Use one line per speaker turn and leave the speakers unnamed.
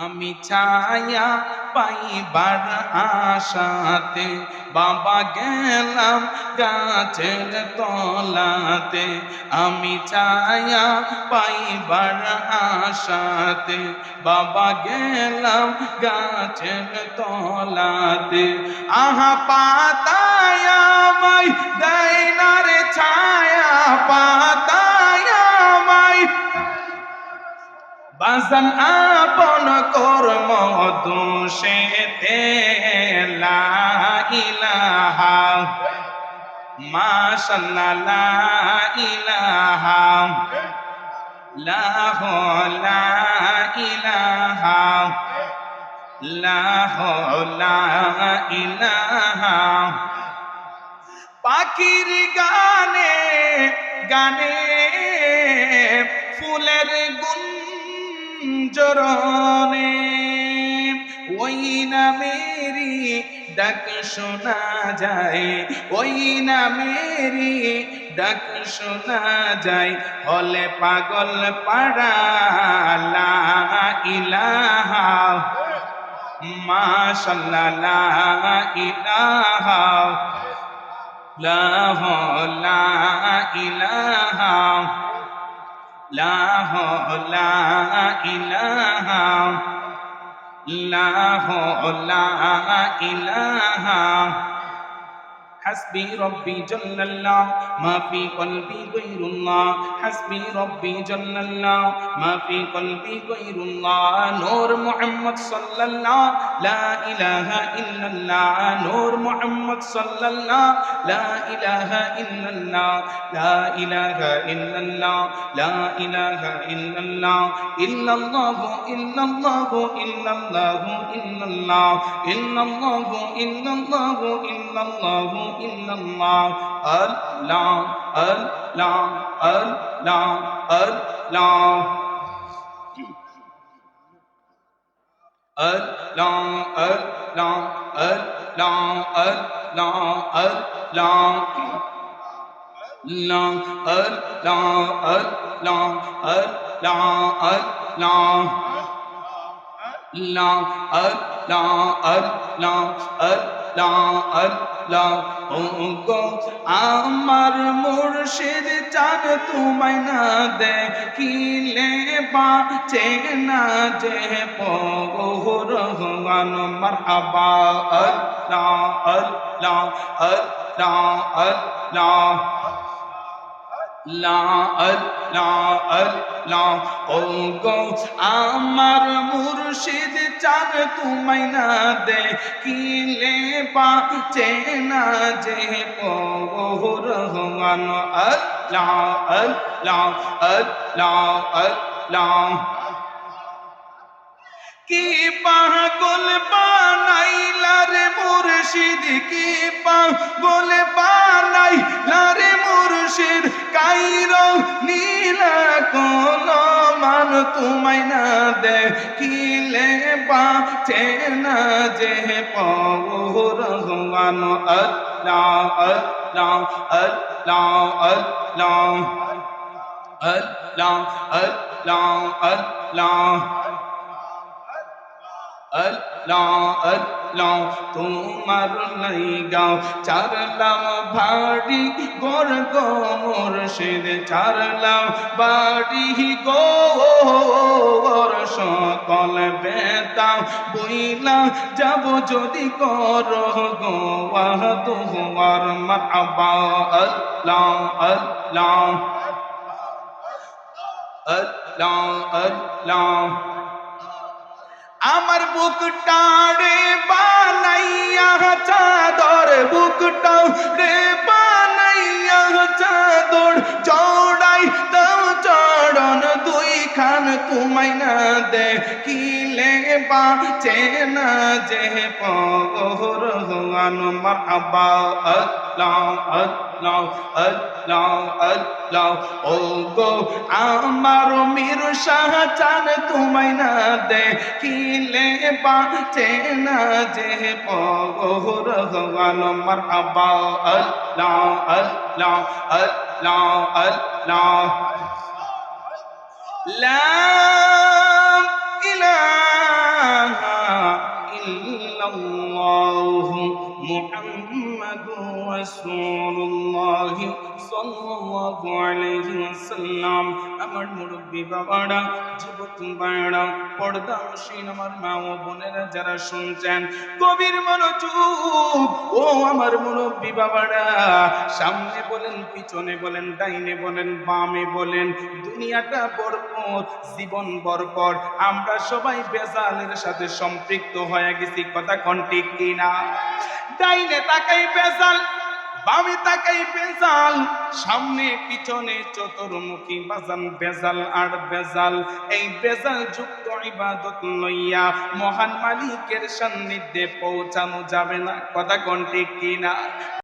আমি ছায়া পাইবার আশাতে বাবা গেলাম গাছের তলাতে। আমি ছায়া পাইবার আশাতে বাবা গেলাম গাছের তলাতে। আহা পাতায় বাসন আপন কর্ম দোষেতে লা ইলাহা। মাশাল্লাহ ইলাহা। লা লা ইলাহা। লা লা ইলাহা। পাখির গানে গানে ফুলের জরনে ওই না মেরি ডাক শোনা যায়, ওই না মেরি ডাক শোনা যায়, হলে পাগল পাড়া ইলা মাশাল্লাহ ইলাহা, লাহ, লা ইলাহা لا لا إله لا لا إله حسبي ربي جل الله ما في قلبي غير الله حسبي ربي جل الله ما في قلبي غير الله نور محمد صلى الله لا إله إلا الله نور محمد صلى الله لا إله إلا الله لا إله إلا الله لا إله إلا الله إلا الله إلا الله إلا الله إلا الله إلا الله إلا الله إلا الله إلا الله الله الله الله الله الله الله الله الله আমার মুর্শিদ চাঁদ তোমায় না দেখিলে বাঁচে না যে পহর হন মার আবা আল্লাহ আল্লাহ। আল্লাহ আল্লাহ লা লা লা ও গো আমার মুর্শিদ চাঁদ তোমায় না দেখিলে বাঁচে না যে পৌর গান আল্লাহ আল্লাহ আল্লাহ আল্লাহ কি পাগল বানাইলা রে মুর্শিদ কি পাগল বানাইলা রে মুর্শিদ কাইর নীলা কোন মান তোমায় না দেখিলে বাঁচে না যে পৌর গান আল্লাহ আল্লাহ আল্লাহ আল্লাহ আল্লাহ আল্লাহ আল্লাহ। আল্লাহ আল্লাহ তোমার লাইগাও চারলাম ভাড়ি গোর গো মুর্শিদ। চারলাম বাড়ি গো সকল বেতাম বইলা যাব যদি কর গো আহ তোমার মারহাবা আল্লাহ আল্লাহ আল্লাহ আল্লাহ। আমার বুকটারে বানাইয়া চাদর, বুকটাও রে বানাইয়া চাদর। চড়াই দাও চড়ন দুই খান তোমায় না দেখিলে বাঁচে না যে পগর গান মারহাবা আল্লাহ আল্লাহ আল্লাহ আল্লাহ। ও গো আমার মির শাহজান তোমায় না দেখিলে বাঁচে না যে পগর ভগবান মার আবা আল্লাহ আল্লাহ আল্লাহ আল্লাহ। لا إله إلا الله محمد رسول الله সাল্লাল্লাহু আলাইহি ওয়াসাল্লাম। আমার মুরব্বি যুবক পর্দা আমার মা ও বোনেরা যারা শুনছেন, গভীর মনোযোগ। ও আমার মুরব্বি সামনে বলেন, পিছনে বলেন, ডাইনে বলেন, বামে বলেন, দুনিয়াটা বরকত জীবন বরকত আমরা সবাই বেজালের সাথে সম্পৃক্ত হয়ে গেছি, কথা কোন ঠিক কিনা? ডাইনে তাকাই বেজাল বামে তাকাই বেজাল, সামনে, পিছনে চতুর্মুখী বাজান, বেজাল আর বেজাল। এই বেজাল যুক্ত ইবাদত লইয়া মহান মালিকের সান্নিধ্যে পৌঁছানো যাবে না। কথা কন্টে কিনা?